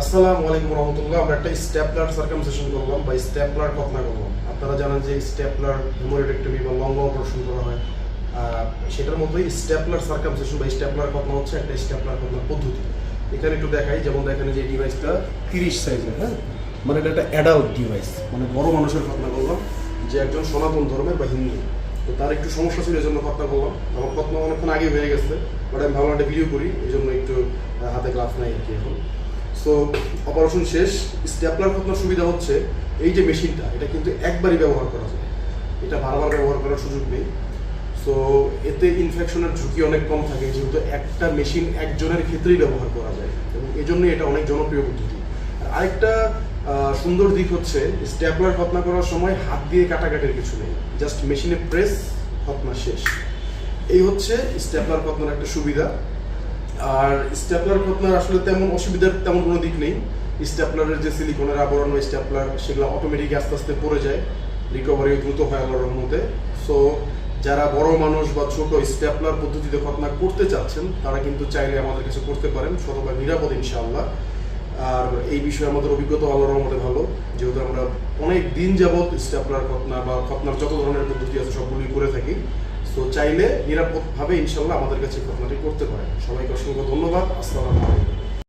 আসসালামু আলাইকুম রহমতুল্লাহ। আমরা একটা স্টেপলার সার্কামসেশন করলাম বা স্টেপলার খতনা করলাম। আপনারা জানেন যে স্টেপলার হেমোরেডেক্টমি বা লঙ্গ অপারেশন করা হয়। সেটার মধ্যেই স্টেপলার সার্কামসেশন বা স্টেপলার খতনা হচ্ছে একটা স্টেপলার খতনা পদ্ধতি। এখানে একটু দেখাই, যেমন দেখেন যে ডিভাইসটা তিরিশ সাইজের হ্যাঁ? মানে এটা একটা অ্যাডাল্ট ডিভাইস মানে বড় মানুষের খতনা করলাম, যে একজন সনাতন ধর্মের বা হিন্দু। তো তার একটু সমস্যা ছিল এই জন্য খতনা করলাম। আমার খতনা অনেকক্ষণ আগে হয়ে গেছে বাট আমি ভাবলাম একটা ভিডিও করি এই জন্য একটু হাতে গ্লাভস নাই আর কি এখন। সো অপারেশন শেষ স্টেপলার খতনার সুবিধা হচ্ছে এই যে মেশিনটা এটা কিন্তু একবারই ব্যবহার করা যায়। এটা বারবার ব্যবহার করার সুযোগ নেই। সো এতে ইনফেকশনের ঝুঁকি অনেক কম থাকে, যেহেতু একটা মেশিন একজনের ক্ষেত্রেই ব্যবহার করা যায়। এবং এই জন্যই এটা অনেক জনপ্রিয় পদ্ধতি। আর আরেকটা সুন্দর দিক হচ্ছে স্টেপলার খতনা করার সময় হাত দিয়ে কাটাকাটির কিছু নেই। জাস্ট মেশিনে প্রেস খতনা শেষ। এই হচ্ছে স্টেপলার খতনার একটা সুবিধা। আর স্টেপলার খতনার আসলে তেমন অসুবিধার তেমন কোনো দিক নেই। স্টেপলারের যে সিলিকনের আবরণ বা স্টেপলার সেগুলো অটোমেটিক আস্তে আস্তে পড়ে যায়। রিকভারি দ্রুত হয় আল্লাহর রহমতে। সো যারা বড় মানুষ বা ছোট স্টেপলার পদ্ধতিতে খতনা করতে চাচ্ছেন, তারা কিন্তু চাইলে আমাদের কাছে করতে পারেন শতভাগ নিরাপদ ইনশাআল্লাহ। আর এই বিষয়ে আমাদের অভিজ্ঞতা আল্লাহর রহমতে ভালো। যেহেতু আমরা অনেক দিন যাবৎ স্টেপলার খতনা বা খতনার যত ধরনের পদ্ধতি আছে সবগুলি করে থাকি। সো চাইলে নিরাপদভাবে ইনশাল্লাহ আমাদের কাছে ঘটনাটি করতে পারেন। সবাইকে অসংখ্য ধন্যবাদ। আসসালামু আলাইকুম।